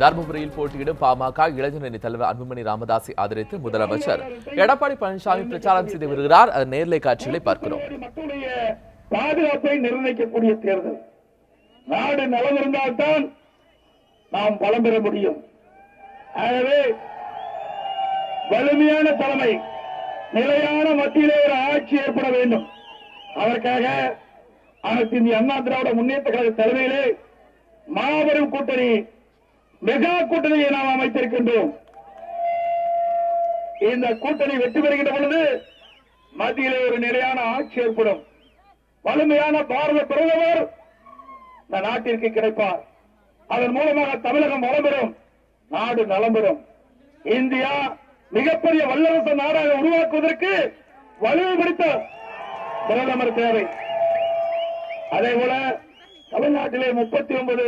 தருமபுரியில் போட்டியிடும் பாமக இளைஞரணி தலைவர் அன்புமணி ராமதாஸை ஆதரித்து முதலமைச்சர் எடப்பாடி பழனிசாமி பிரச்சாரம் செய்து வருகிறார். அதன் நேர்லை காட்சிகளை பார்க்கிறோம். பாதுகாப்பை நிர்ணயிக்கக்கூடிய தேர்தல். நாடு நலம் இருந்தால்தான் நாம் பலம் பெற முடியும். ஆகவே வலிமையான தலைமை நிலையான மத்தியிலே ஒரு ஆட்சி ஏற்பட வேண்டும். அதற்காக அனைத்து இந்திய அண்ணா திராவிட முன்னேற்ற கழக தலைமையிலே மாபெரும் கூட்டணி மெகா கூட்டணியை நாம் அமைத்திருக்கின்றோம். இந்த கூட்டணி வெற்றி பெறுகின்ற பொழுது மத்தியிலே ஒரு நிலையான ஆட்சி ஏற்படும். வலிமையான பாரத பிரதமர் இந்த நாட்டிற்கு கிடைப்பார். அதன் மூலமாக தமிழகம் வளம்பெறும் நாடு நலம்பெறும். இந்தியா மிகப்பெரிய வல்லரசு நாடாக உருவாக்குவதற்கு வலிமைப்படுத்த பிரதமர் தேவை. அதே போல தமிழ்நாட்டிலே முப்பத்தி ஒன்பது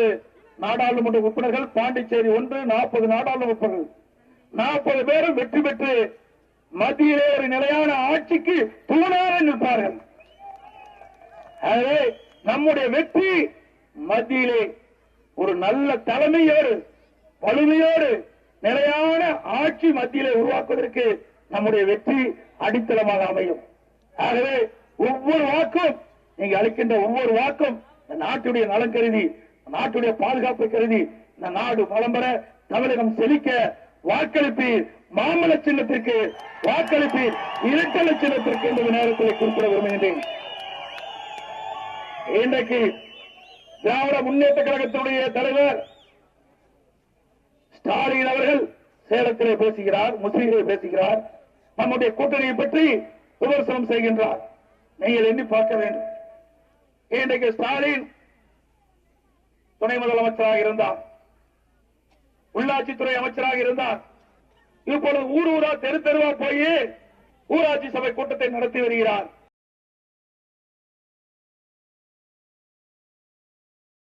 நாடாளுமன்ற உறுப்பினர்கள் பாண்டிச்சேரி ஒன்று நாற்பது நாடாளுமன்ற உறுப்பினர்கள். நாற்பது பேரும் வெற்றி பெற்று மத்தியிலே ஒரு நிலையான ஆட்சிக்கு தூணாக நிற்பார்கள். ஆகவே நம்முடைய வெற்றி மத்தியிலே ஒரு நல்ல தலைமையோடு வலிமையோடு நிலையான ஆட்சி மத்தியிலே உருவாக்குவதற்கு நம்முடைய வெற்றி அடித்தளமாக அமையும். ஆகவே ஒவ்வொரு வாக்கும் நீங்க அளிக்கின்ற ஒவ்வொரு வாக்கும் நாட்டுடைய நலன் கருதி நாட்டுடைய பாதுகாப்பு கருதி இந்த நாடு வளம் தமிழகம் செழிக்க வாக்களிப்பீர். மாமல சின்னத்திற்கு வாக்களிப்பீர். இரட்டல சின்னத்திற்கு இந்த நேரத்தில் குறிப்பிட விரும்புகின்றேன். இன்றைக்கு திராவிட முன்னேற்ற கழகத்தினுடைய தலைவர் ஸ்டாலின் அவர்கள் சேலத்திலே பேசுகிறார் முஸ்லீமிலே பேசுகிறார். நம்முடைய கூட்டணியை பற்றி விமர்சனம் செய்கின்றார். நீங்கள் எண்ணி பார்க்க வேண்டும். இன்றைக்கு ஸ்டாலின் துணை முதலமைச்சராக இருந்தார். உள்ளாட்சித்துறை அமைச்சராக இருந்தார். இப்பொழுது ஊர் ஊரா தெரு தெருவா போய் ஊராட்சி சபை கூட்டத்தை நடத்தி வருகிறார்.